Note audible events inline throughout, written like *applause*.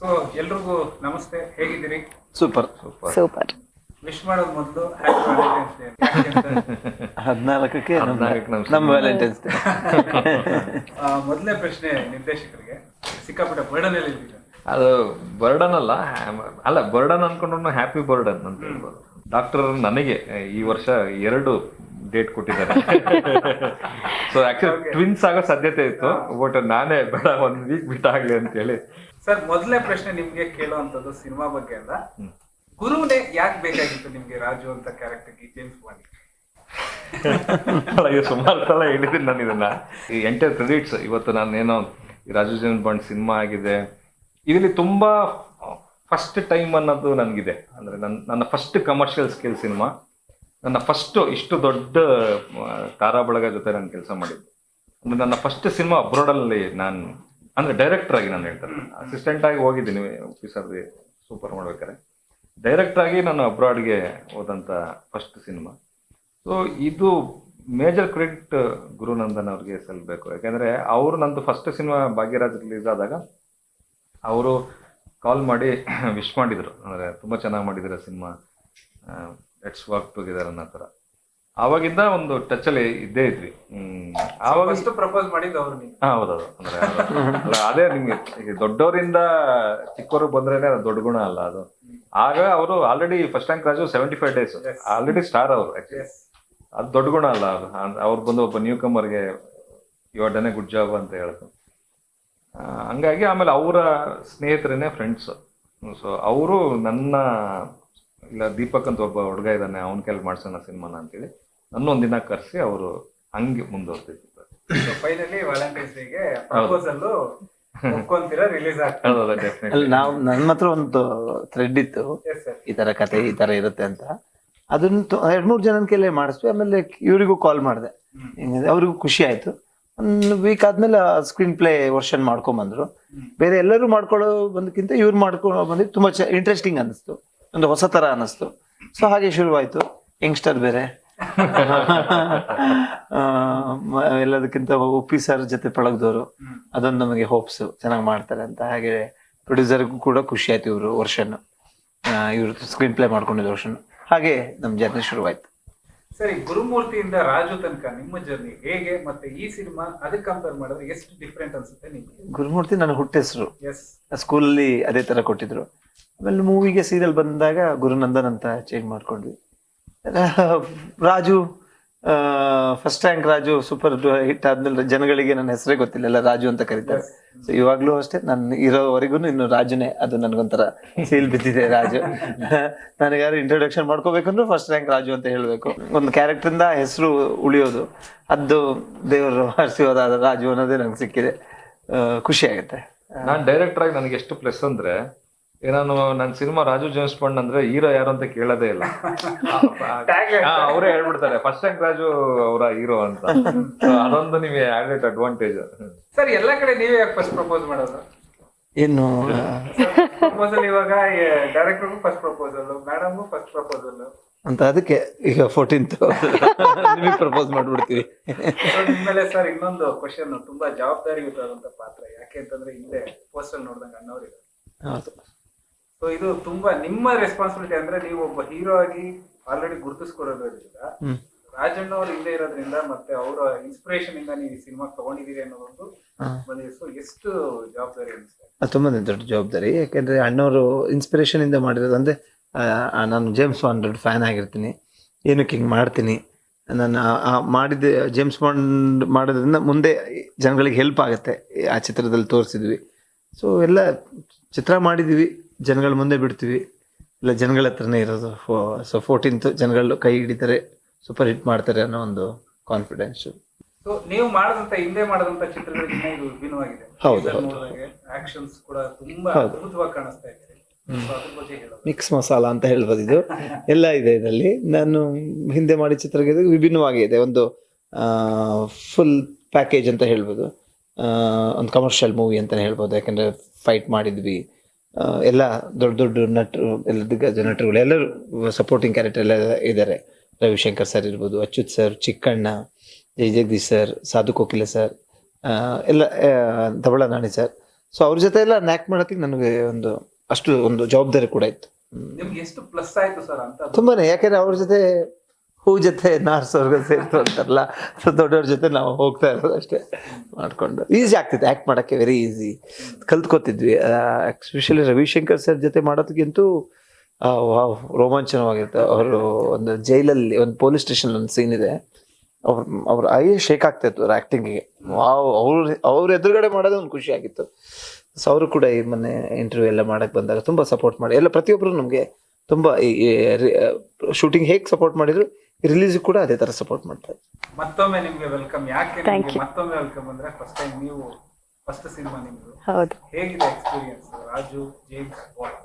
So ಎಲ್ರಿಗೂ ನಮಸ್ತೆ. ಹೇಗಿದ್ದೀರಿ? ಸೂಪರ್. ಸೂಪರ್. ವಿಶ್ ಮಾಡೋದ್ ಮೊದಲು ಹ್ಯಾಪಿ ವ್ಯಾಲೆಂಟೈನ್ಸ್ ಡೇ ಹದಿನಾಲ್ಕಕ್ಕೆ ಹದಿನಾಲ್ಕಕ್ಕೆ ನಮ್ ನಮ್ಮ ವ್ಯಾಲೆಂಟೈನ್ಸ್ ಡೇ ಮೊದಲನೇ ಪ್ರಶ್ನೆ ನಿರ್ದೇಶಕರಿಗೆ. ಸಿಕ್ಕಾಪಟ್ಟೆ ಬರ್ಡನ್ ಅಲ್ಲಿ ಅದು ಬರ್ಡನ್ ಅಲ್ಲ ಅಲ್ಲ ಬರ್ಡನ್ ಅನ್ಕೊಂಡು ಹ್ಯಾಪಿ ಬರ್ಡನ್ ಅಂತ ಹೇಳ್ಬೋದು. ಡಾಕ್ಟರ್ ನನಗೆ ಈ ವರ್ಷ ಎರಡು ಡೇಟ್ ಕೊಟ್ಟಿದ್ದಾರೆ. ಸೊ ಆಕ್ಚುಲಿ ಟ್ವಿನ್ಸ್ ಆಗೋ ಸಾಧ್ಯತೆ ಇತ್ತು ಬಟ್ ನಾನೇ ಬೇಡ ಒಂದ್ ವೀಕ್ ಬಿಟ್ ಆಗ್ಲಿ ಅಂತ ಹೇಳಿ ಸರ್ ಮೊದಲನೇ ಪ್ರಶ್ನೆ ನಿಮ್ಗೆ ಕೇಳುವಂತದ್ದು ಸಿನಿಮಾ ಬಗ್ಗೆ ಅಲ್ಲ. ಗುರುನೇ ಯಾಕೆ ಬೇಕಾಗಿತ್ತು ನಿಮ್ಗೆ ರಾಜು ಅಂತ ಕ್ಯಾರೆಕ್ಟರ್ ಜೇಮ್ಸ್ ಬಾಂಡ್ ಅಲ್ಲ, ಸುಮಾರು ಸಲ ಹೇಳಿದ್ದೀನಿ ನಾನು ಇದನ್ನ. ಈ ಎಂಟರ್ ಕ್ರೆಡಿಟ್ಸ್ ಇವತ್ತು ನಾನೇನೋ ರಾಜು ಜೇಮ್ಸ್ ಬಾಂಡ್ ಸಿನಿಮಾ ಆಗಿದೆ. ಇದರಲ್ಲಿ ತುಂಬಾ ಫಸ್ಟ್ ಟೈಮ್ ಅನ್ನೋದು ನನಗಿದೆ. ಅಂದ್ರೆ ನನ್ನ ನನ್ನ ಫಸ್ಟ್ ಕಮರ್ಷಿಯಲ್ ಸ್ಕಿಲ್ ಸಿನಿಮಾ. ನನ್ನ ಫಸ್ಟ್ ಇಷ್ಟು ದೊಡ್ಡ ತಾರಾ ಬಳಗ ಜೊತೆ ನಾನು ಕೆಲಸ ಮಾಡಿದ್ದು. ಅಂದರೆ ನನ್ನ ಫಸ್ಟ್ ಸಿನಿಮಾ ಅಬ್ರೋಡಲ್ಲಿ ನಾನು ಅಂದ್ರೆ ಡೈರೆಕ್ಟರ್ ಆಗಿ ನಾನು ಹೇಳ್ತಾರೆ ಅಸಿಸ್ಟೆಂಟ್ ಆಗಿ ಹೋಗಿದ್ದೀನಿ ಆಫೀಸರ್ ಸೂಪರ್ ಮಾಡ್ಬೇಕಾರೆ ಡೈರೆಕ್ಟರ್ ಆಗಿ ನಾನು ಅಬ್ರಾಡ್ಗೆ ಹೋದಂತ ಫಸ್ಟ್ ಸಿನಿಮಾ ಸೊ ಇದು ಮೇಜರ್ ಕ್ರೆಡಿಟ್ ಗುರುನಂದನ್ ಅವ್ರಿಗೆ ಸಲ್ಲಬೇಕು ಯಾಕಂದ್ರೆ ಅವರು ನಂದು ಫಸ್ಟ್ ಸಿನಿಮಾ ಭಾಗ್ಯರಾಜ್ ರಿಲೀಸ್ ಆದಾಗ ಅವರು ಕಾಲ್ ಮಾಡಿ *coughs* ವಿಶ್ ಮಾಡಿದ್ರು. ಅಂದ್ರೆ ತುಂಬಾ ಚೆನ್ನಾಗಿ ಮಾಡಿದಿರ ಸಿನಿಮಾ ಲೆಟ್ಸ್ ವರ್ಕ್ ಟುಗೆದರ್ ಅನ್ನೋ ಥರ ಆವಾಗಿಂದ ಒಂದು ಟಚ್ ಅಲ್ಲಿ ಇದ್ದೇ ಇದ್ವಿ. ಹ್ಮ್ ಆವಾಗ ಪ್ರಪೋಸ್ ಮಾಡಿದ್ದು ಅವ್ರು ಹೌದೌದು. ಅಂದ್ರೆ ಅಲ್ಲ, ಅದೇ ನಿಮ್ಗೆ ಈಗ ದೊಡ್ಡವರಿಂದ ಚಿಕ್ಕವರು ಬಂದ್ರೇನೆ ಅದು ದೊಡ್ಡ ಗುಣ ಅಲ್ಲ ಅದು. ಆಗ ಅವರು already first rank Raju seventy five days already star ಅವರು ಆಕ್ಚುಲಿ ಅದು ದೊಡ್ಡ ಗುಣ ಅಲ್ಲ ಅದು. ಅದ್- ಅವ್ರು ಬಂದು ಒಬ್ಬ ನ್ಯೂ ಕಮರ್ಗೆ ಇವಾಗ ಡನ್ ಗುಡ್ ಜಾಬ್ ಅಂತ ಹೇಳ್ತು ಹಂಗಾಗಿ ಆಮೇಲೆ ಅವರ ಸ್ನೇಹಿತರೇನೆ ಫ್ರೆಂಡ್ಸ್ ಸೊ ಅವರು ನನ್ನ ಇಲ್ಲ ದೀಪಕ್ ಅಂತ ಒಬ್ಬ ಹುಡುಗ ಇದ್ದಾನೆ ಅವನ ಕೈಲಿ ಮಾಡ್ಸೋಣ ಸಿನಿಮಾನ ಅಂತೇಳಿ. ನನ್ನ ದಿನ ಕರೆಸಿ ಅವರು ಹಂಗೆ ಮುಂದುವರ್ತಿದ್ರು ಫೈನಲಿ ವ್ಯಾಲೆಂಟೈನ್ಸ್ ಡೇಗೆ ಪ್ರಪೋಸಲ್ ಒಪ್ಕೊಂತೀರಾ ರಿಲೀಸ್ ಆಗ್ತದೆ ಹೌದೌದು ಡೆಫಿನೆಟ್ಲಿ ಅಲ್ಲಿ ನಾವು ನನ್ನ ಹತ್ರ ಒಂದು ಥ್ರೆಡ್ ಇತ್ತು. ಈ ತರ ಕತೆ ಈ ತರ ಇರುತ್ತೆ ಅಂತ. ಅದನ್ನ ಎರಡ್ ಮೂರ್ ಜನನ ಕೈಲೇ ಮಾಡಿಸ್ವಿ. ಆಮೇಲೆ ಇವರಿಗೂ ಕಾಲ್ ಮಾಡಿದೆ. ಅವ್ರಿಗೂ ಖುಷಿ ಆಯ್ತು. ಒಂದು ವೀಕ್ ಆದ್ಮೇಲೆ ಸ್ಕ್ರೀನ್ ಪ್ಲೇ ವರ್ಷನ್ ಮಾಡ್ಕೊಂಬಂದ್ರು. ಬೇರೆ ಎಲ್ಲರೂ ಮಾಡ್ಕೊಳ್ಳೋ ಬಂದಕ್ಕಿಂತ ಇವ್ರು ಮಾಡ್ಕೊಂಡು ಬಂದಿದ್ದು ತುಂಬಾ ಇಂಟ್ರೆಸ್ಟಿಂಗ್ ಅನ್ನಿಸ್ತು. ಒಂದು ಹೊಸ ತರ ಅನ್ನಿಸ್ತು. ಸೊ ಹಾಗೆ ಶುರುವಾಯ್ತು. ಯಂಗ್ಸ್ಟರ್ ಬೇರೆ. *laughs* ಎಲ್ಲದಕ್ಕಿಂತ ಉಪ್ಪಿ ಸರ್ ಜೊತೆ ಪಳಗ್ದವರು ಅದೊಂದು ನಮಗೆ ಹೋಪ್ಸ್ ಚೆನ್ನಾಗಿ ಮಾಡ್ತಾರೆ ಅಂತ. ಹಾಗೆ ಪ್ರೊಡ್ಯೂಸರ್ಗೂ ಕೂಡ ಖುಷಿ ಆಯ್ತು ಇವರು ವರ್ಷನ್ ಇವರು ಸ್ಕ್ರೀನ್ ಪ್ಲೇ ಮಾಡ್ಕೊಂಡಿದ್ದು ವರ್ಷನ್ ಹಾಗೆ ನಮ್ಮ ಜರ್ನಿ ಶುರುವಾಯ್ತು. ಸರಿ ಗುರುಮೂರ್ತಿಯಿಂದ ರಾಜು ತನಕ ನಿಮ್ಮ ಜರ್ನಿ ಹೇಗೆ ಮತ್ತೆ ಈ ಸಿನಿಮಾ ಅದಕ್ಕೆ ಕಂಪೇರ್ ಮಾಡಿದ್ರೆ ಎಷ್ಟು ಡಿಫ್ರೆಂಟ್ ಅನ್ಸುತ್ತೆ ನಿಮಗೆ? ಗುರುಮೂರ್ತಿ ನನ್ನ ಹುಟ್ಟೆಸರು. ಎಸ್ ಸ್ಕೂಲಲ್ಲಿ ಅದೇ ತರ ಕೊಟ್ಟಿದ್ರು. ಆಮೇಲೆ ಮೂವಿಗೆ ಸೀರಿಯಲ್ ಬಂದಾಗ ಗುರುನಂದನ್ ಅಂತ ಚೇಂಜ್ ಮಾಡ್ಕೊಂಡ್ವಿ. *laughs* Raju first rank Raju super hit ಆದ್ಮೇಲೆ ಜನಗಳಿಗೆ ನನ್ನ ಹೆಸರೇ ಗೊತ್ತಿಲ್ಲ ರಾಜು ಅಂತ ಕರೀತಾರೆ. ಸೊ ಇವಾಗ್ಲೂ ಅಷ್ಟೇ, ನಾನು ಇರೋವರೆಗೂ ಇನ್ನು ರಾಜುನೇ, ಅದು ನನಗೊಂಥರ ಸೀಲ್ ಬಿದ್ದಿದೆ ರಾಜು. *laughs* ನನಗೆ ಯಾರು ಇಂಟ್ರೊಡಕ್ಷನ್ ಮಾಡ್ಕೋಬೇಕಂದ್ರೆ ಫಸ್ಟ್ ರ್ಯಾಂಕ್ ರಾಜು ಅಂತ ಹೇಳಬೇಕು. ಒಂದು ಕ್ಯಾರೆಕ್ಟರ್ ಇಂದ ಹೆಸರು ಉಳಿಯೋದು, ಅದು ದೇವರು ಹರಿಸಿರೋದಾದ ರಾಜು ಅನ್ನೋದೇ ನಂಗೆ ಸಿಕ್ಕಿದೆ. ಖುಷಿ ಆಗುತ್ತೆ. ನಾನು ಡೈರೆಕ್ಟರ್ ಆಗಿ ನನಗೆ ಎಷ್ಟು ಪ್ಲಸ್ ಅಂದ್ರೆ ಈಗ ನಾನು ನನ್ನ ಸಿನಿಮಾ ರಾಜು ಜೇಮ್ಸ್ ಬಾಂಡ್ ಅಂದ್ರೆ ಹೀರೋ ಯಾರು ಅಂತ ಕೇಳೋದೇ ಇಲ್ಲ. ಹಾ, ಅವರೇ ಹೇಳ್ಬಿಡ್ತಾರೆ ಫಸ್ಟ್ ರ್ಯಾಂಕ್ ರಾಜು ಅವರ ಹೀರೋ ಅಂತ. So, ಅದೊಂದು ನಿಮಗೆ ಆಡಿಟ್ ಅಡ್ವಾಂಟೇಜ್ ಸರ್ ಎಲ್ಲ ಕಡೆ ನೀವೇ ಯಾಕೆ ಫಸ್ಟ್ ಪ್ರಪೋಸ್ ಮಾಡೋದು? ಇನ್ನು ಪ್ರಪೋಸಲ್ ಇವಾಗ ಡೈರೆಕ್ಟರ್ಗೂ ಫಸ್ಟ್ ಪ್ರಪೋಸಲ್ ಮೇಡಮ್ಗೂ ಫಸ್ಟ್ ಪ್ರಪೋಸಲ್ ಅಂತ ಅದಕ್ಕೆ ಈಗ ಫೋರ್ಟೀನ್ತ್ ನಿಮಗೆ ಪ್ರಪೋಸ್ ಮಾಡ್ಬಿಡ್ತೀವಿ. ನಿಮ್ಮೇಲೆ ಸರ್ ಇನ್ನೊಂದು ಕ್ವಶನ್ ತುಂಬಾ ಜವಾಬ್ದಾರಿಯುತವಾದಂತ ಪಾತ್ರ ಯಾಕೆ ಅಂತಂದ್ರೆ ಹಿಂದೆ ಪೋಸ್ಟಲ್ ನೋಡ್ದಂಗ ಅಣ್ಣವ್ರಿಗೆ ಹೌದು. ಸೊ ಇದು ತುಂಬಾ ನಿಮ್ಮ ರೆಸ್ಪಾನ್ಸಿಬಿಲಿಟಿ ಅಂದ್ರೆ ನೀವು ಒಬ್ಬ ಹೀರೋ ಆಗಿ ಆಲ್ರೆಡಿ ಗುರುತಿಸ್ಕೊಡೋದ್ರಿಂದ. ರಾಜಣ್ಣ ಅವ್ರು ಹಿಂದೆ ಇರೋದ್ರಿಂದ ಮತ್ತೆ ಅವರ ಇನ್ಸ್ಪಿರೇಷನ್ ಇಂದ ನೀವು ಸಿನಿಮಾ ತಗೊಂಡಿದ್ದೀರಿ ಅನ್ನೋದೊಂದು. ಬಂದಿದೆ ಸೊ ಎಷ್ಟು ಜವಾಬ್ದಾರಿ ಅನಿಸ್ತದೆ ಅದು ತುಂಬಾನೇ ದೊಡ್ಡ ಜವಾಬ್ದಾರಿ. ಯಾಕೆಂದ್ರೆ ಅಣ್ಣವರು ಇನ್ಸ್ಪಿರೇಷನ್ ಇಂದ ಮಾಡಿರೋದು ಅಂದ್ರೆ ನಾನು ಜೇಮ್ಸ್ ಬಾಂಡ್ ದೊಡ್ಡ ಫ್ಯಾನ್ ಆಗಿರ್ತೀನಿ. ಏನಕ್ಕೆ ಹಿಂಗೆ ಮಾಡ್ತೀನಿ? ನಾನು ಮಾಡಿದ ಜೇಮ್ಸ್ ಬಾಂಡ್ ಮಾಡೋದ್ರಿಂದ ಮುಂದೆ ಜನಗಳಿಗೆ ಹೆಲ್ಪ್ ಆಗುತ್ತೆ. ಆ ಚಿತ್ರದಲ್ಲಿ ತೋರಿಸಿದ್ವಿ. ಸೊ ಎಲ್ಲ ಚಿತ್ರ ಮಾಡಿದ್ವಿ ಜನಗಳ ಮುಂದೆ ಬಿಡ್ತೀವಿ. ಇಲ್ಲ ಜನಗಳ ಹತ್ರನೇ ಇರೋದು. ಸೊ ಫೋರ್ಟೀನ್ತ್ ಜನಗಳು ಕೈ ಹಿಡಿತಾರೆ ಸೂಪರ್ ಹಿಟ್ ಮಾಡ್ತಾರೆ ಅನ್ನೋ ಒಂದು ಕಾನ್ಫಿಡೆನ್ಸ್ ನೀವು ಮಾಡದಂತ ಹಿಂದೆ ಮಾಡದಂತ ಚಿತ್ರಗಳಿಗಿಂತ ಇದು ವಿಭಿನ್ನವಾಗಿದೆ. ಹೌದು. ಆಕ್ಷನ್ಸ್ ಕೂಡ ತುಂಬಾ ಅದ್ಭುತವಾಗಿ ಕಾಣಿಸ್ತಾ ಇದೆ. ಮಿಕ್ಸ್ ಮಸಾಲ ಅಂತ ಹೇಳ್ಬೋದು ಇದು. ಎಲ್ಲ ಇದೆ ಇದರಲ್ಲಿ. ನಾನು ಹಿಂದೆ ಮಾಡಿದ ವಿಭಿನ್ನವಾಗಿ ವಿಭಿನ್ನವಾಗಿದೆ. ಒಂದು ಫುಲ್ ಪ್ಯಾಕೇಜ್ ಅಂತ ಹೇಳ್ಬೋದು. ಒಂದು ಕಮರ್ಷಿಯಲ್ ಮೂವಿ ಅಂತ ಹೇಳ್ಬೋದು. ಯಾಕಂದ್ರೆ ಫೈಟ್ ಮಾಡಿದ್ವಿ. ಎಲ್ಲ ದೊಡ್ಡ ದೊಡ್ಡ ನಟರು ಎಲ್ಲ ದಿಗ್ಗಜ ನಟರುಗಳು ಎಲ್ಲರೂ ಸಪೋರ್ಟಿಂಗ್ ಕ್ಯಾರೆಕ್ಟರ್ ಎಲ್ಲ ಇದ್ದಾರೆ. ರವಿಶಂಕರ್ ಸರ್ ಇರ್ಬೋದು Achyuth sir Chikkanna Jai Jagadish sir Sadhu Kokila sir ಎಲ್ಲ ಧವಳ ನಾಣಿ ಸರ್ ಸೊ ಅವ್ರ ಜೊತೆ ಎಲ್ಲ ನ್ಯಾಕ್ ಮಾಡೋದಕ್ಕೆ ನನಗೆ ಒಂದು ಅಷ್ಟು ಒಂದು ಜವಾಬ್ದಾರಿ ಕೂಡ ಇತ್ತು. ಹ್ಮ್. ನಿಮ್ಗೆ ಎಷ್ಟು ಪ್ಲಸ್ ಆಯ್ತು ಸರ್ ಅಂತ? ತುಂಬಾನೇ ಯಾಕಂದ್ರೆ ಅವ್ರ ಜೊತೆ ಹೂ ಜೊತೆ ನಾರ್ಸೋರ್ಗ ಸೇರ್ತು ಅಂತಾರಲ್ಲ ಸೊ ದೊಡ್ಡವ್ರ ಜೊತೆ ನಾವು ಹೋಗ್ತಾ ಇರೋದು ಅಷ್ಟೇ. ಮಾಡಿಕೊಂಡು. ಈಸಿ ಆಗ್ತಿತ್ತು ಆ್ಯಕ್ಟ್ ಮಾಡೋಕ್ಕೆ ವೆರಿ ಈಸಿ ಕಲ್ತ್ಕೋತಿದ್ವಿ. ಎಸ್ಪೆಷಲಿ ರವಿಶಂಕರ್ ಸರ್ ಜೊತೆ ಮಾಡೋದಕ್ಕಿಂತೂ ರೋಮಾಂಚನವಾಗಿರುತ್ತೆ. ಅವರು ಒಂದು ಜೈಲಲ್ಲಿ, ಒಂದು ಪೊಲೀಸ್ ಸ್ಟೇಷನ್ ಒಂದು ಸೀನ್ ಇದೆ. ಅವ್ರ ಅವ್ರ ಐ ಶೇಕ್ ಆಗ್ತಾ ಇತ್ತು ಅವ್ರ ಆ್ಯಕ್ಟಿಂಗಿಗೆ ವಾವ್, ಅವ್ರ ಅವ್ರ ಎದುರುಗಡೆ ಮಾಡೋದೇ ಒಂದು ಖುಷಿಯಾಗಿತ್ತು ಸೊ ಅವರು ಕೂಡ ಈ ಮೊನ್ನೆ ಇಂಟರ್ವ್ಯೂ ಎಲ್ಲ ಮಾಡಕ್ಕೆ ಬಂದಾಗ ತುಂಬ ಸಪೋರ್ಟ್ ಮಾಡಿ, ಎಲ್ಲ ಪ್ರತಿಯೊಬ್ಬರು ನಮಗೆ ತುಂಬ ಈ ಶೂಟಿಂಗ್ ಹೇಗೆ ಸಪೋರ್ಟ್ ಮಾಡಿದ್ರು ರಿಲೀಸ್ ಕೂಡ ಅದೇ ಥರ ಸಪೋರ್ಟ್ ಮಾಡ್ತಾರೆ ಮತ್ತೊಮ್ಮೆ ನಿಮಗೆ ವೆಲ್ಕಮ್ ಯಾಕೆ Thank ನಿಮ್ಗೆ you. ಮತ್ತೊಮ್ಮೆ ವೆಲ್ಕಮ್ ಅಂದ್ರೆ ಫಸ್ಟ್ ಟೈಮ್ ನೀವು ಫಸ್ಟ್ ಸಿನಿಮಾ ನಿಮ್ದು. ಹೌದು. ಹೇಗಿದೆ ಎಕ್ಸ್ಪೀರಿಯನ್ಸ್ ರಾಜು ಜೇಮ್ಸ್ ಬಾಂಡ್